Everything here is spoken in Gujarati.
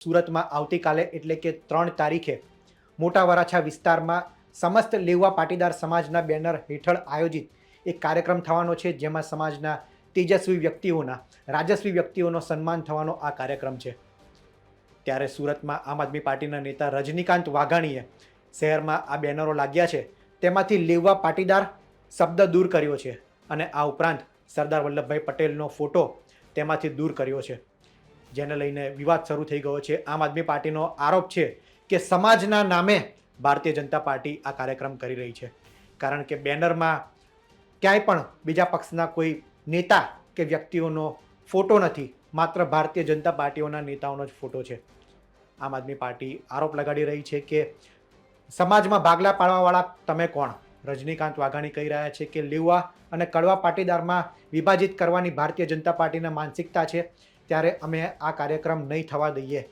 સુરતમાં આવતીકાલે એટલે કે ત્રણ તારીખે મોટા વરાછા વિસ્તારમાં સમસ્ત લેવા પાટીદાર સમાજના બેનર હેઠળ આયોજિત એક કાર્યક્રમ થવાનો છે, જેમાં સમાજના તેજસ્વી વ્યક્તિઓના, રાજસ્વી વ્યક્તિઓનો સન્માન થવાનો આ કાર્યક્રમ છે. ત્યારે સુરતમાં આમ આદમી પાર્ટીના નેતા રજનીકાંત વાઘાણીએ શહેરમાં આ બેનરો લાગ્યા છે. તેમાંથી લેવા પાટીદાર શબ્દ દૂર કર્યો છે અને આ ઉપરાંત સરદાર વલ્લભભાઈ પટેલનો ફોટો તેમાંથી દૂર કર્યો છે. જેને લઈને વિવાદ શરૂ થઈ ગયો છે. આમ આદમી પાર્ટીનો આરોપ છે કે સમાજના નામે ભારતીય જનતા પાર્ટી આ કાર્યક્રમ કરી રહી છે. કારણ કે બેનરમાં ક્યાંય પણ બીજા પક્ષના કોઈ નેતા કે વ્યક્તિઓનો ફોટો નથી, માત્ર ભારતીય જનતા પાર્ટીઓના નેતાઓનો જ ફોટો છે. આમ આદમી પાર્ટી આરોપ લગાડી રહી છે કે સમાજમાં ભાગલા પાડવાવાળા તમે કોણ? રજનીકાંત વાઘાણી કહી રહ્યા છે કે લેવા અને કડવા પાટીદારમાં વિભાજિત કરવાની ભારતીય જનતા પાર્ટીના માનસિકતા છે. ત્યારે અમે આ કાર્યક્રમ નહીં થવા દઈએ.